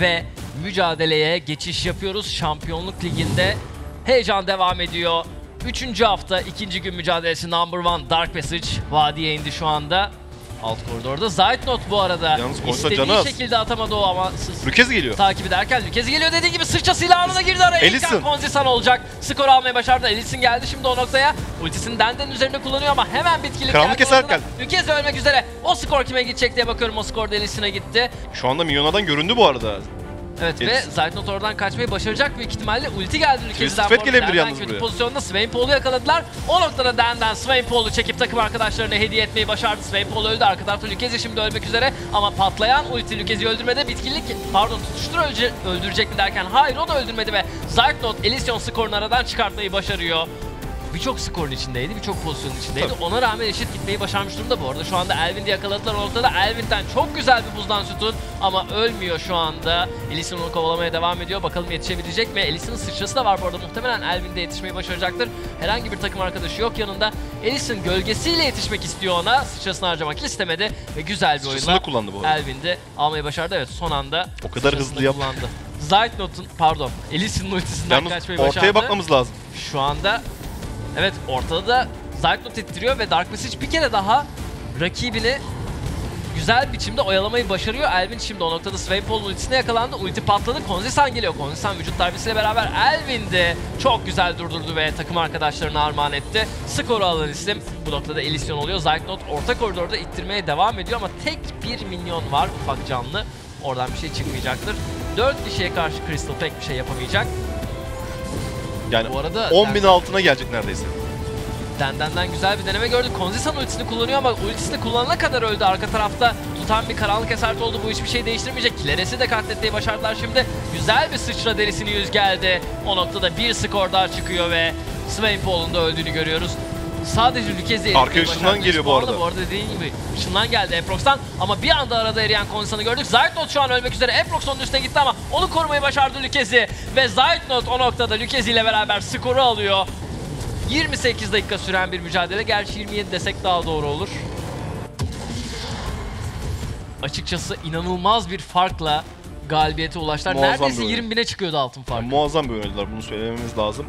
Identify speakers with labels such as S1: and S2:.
S1: ve mücadeleye geçiş yapıyoruz. Şampiyonluk Ligi'nde heyecan devam ediyor. Üçüncü hafta ikinci gün mücadelesi number one Dark Passage vadiye indi şu anda. Alt koridorda Zaytnot bu arada
S2: Yalnız Konsa
S1: istediği
S2: canı az.
S1: şekilde atamadı o ama s-
S2: Rükez geliyor.
S1: takip ederken Lükezi geliyor dediği gibi sırçasıyla anına girdi araya.
S2: Ellison.
S1: İlkan Konzisan olacak. Skor almayı başardı. Ellison geldi şimdi o noktaya. Ultisini Denden üzerinde kullanıyor ama hemen bitkilik
S2: Karanlık
S1: geldi
S2: keser
S1: ortada.
S2: geldi.
S1: Lükezi ölmek üzere. O skor kime gidecek diye bakıyorum. O skor da Ellison'a gitti.
S2: Şu anda Milyona'dan göründü bu arada.
S1: Evet ve
S2: Ellison.
S1: Zaytnot oradan kaçmayı başaracak büyük ihtimalle. Ulti geldi bu arada.
S2: gelebilir yalnız
S1: kötü
S2: buraya.
S1: pozisyonda Swain Paul'u yakaladılar. O noktada Denden Swain Paul'u çekip takım arkadaşlarına hediye etmeyi başardı. Swain Paul öldü. Arka tarafta Lükezi şimdi ölmek üzere. Ama patlayan ulti Lükezi'yi öldürmedi. Bitkinlik pardon tutuştur öldürecek mi derken hayır o da öldürmedi ve Zaytnot Elysion skorunu aradan çıkartmayı başarıyor. Birçok skorun içindeydi, birçok pozisyonun içindeydi.
S2: Tabii.
S1: Ona rağmen eşit gitmeyi başarmış durumda bu arada. Şu anda Elvin'i yakaladılar o noktada. Elvin'den çok güzel bir buzdan sütun ama ölmüyor şu anda. Ellison onu kovalamaya devam ediyor. Bakalım yetişebilecek mi? Ellison'ın sıçrası da var bu arada. Muhtemelen Elvin de yetişmeyi başaracaktır. Herhangi bir takım arkadaşı yok yanında. Ellison gölgesiyle yetişmek istiyor ona. Sıçrasını harcamak istemedi ve güzel bir oyunla
S2: kullandı bu arada.
S1: Elvin de almayı başardı. Evet son anda
S2: O kadar hızlı yap.
S1: kullandı. Zaytnot'un pardon Ellison'un ultisinden
S2: Yalnız
S1: kaçmayı başardı.
S2: ortaya bakmamız lazım.
S1: Şu anda evet ortada da Zaytnot ittiriyor ve Dark Passage bir kere daha rakibini güzel biçimde oyalamayı başarıyor. Elvin şimdi o noktada Swain Paul'un ultisine yakalandı. Ulti patladı. Konzisan geliyor. Konzisan vücut darbesiyle beraber Elvin de çok güzel durdurdu ve takım arkadaşlarına armağan etti. Skoru alan isim bu noktada Elysion oluyor. Zaytnot orta koridorda ittirmeye devam ediyor ama tek bir minyon var ufak canlı. Oradan bir şey çıkmayacaktır. 4 kişiye karşı Crystal pek bir şey yapamayacak.
S2: Yani
S1: Bu arada
S2: 10 bin altına gelecek neredeyse.
S1: Dendenden güzel bir deneme gördük. Konzisan ultisini kullanıyor ama ultisini kullanana kadar öldü. Arka tarafta tutan bir karanlık esaret oldu. Bu hiçbir şey değiştirmeyecek. Kileresi de katletmeyi başardılar şimdi. Güzel bir sıçra derisini yüz geldi. O noktada bir skor daha çıkıyor ve Swain Paul'un da öldüğünü görüyoruz. Sadece Lükezi
S2: Arka ışından geliyor bu arada.
S1: Bu arada dediğin gibi ışından geldi Eprox'tan ama bir anda arada eriyen Konzisan'ı gördük. Zaytnot şu an ölmek üzere. Eprox onun üstüne gitti ama onu korumayı başardı Lükezi. Ve Zaytnot o noktada Lükezi ile beraber skoru alıyor. 28 dakika süren bir mücadele. Gerçi 27 desek daha doğru olur. Açıkçası inanılmaz bir farkla galibiyete ulaştılar.
S2: Muazzam
S1: Neredeyse
S2: bir oyun.
S1: 20 bine çıkıyordu altın farkı.
S2: Yani muazzam bir oynadılar bunu söylememiz lazım.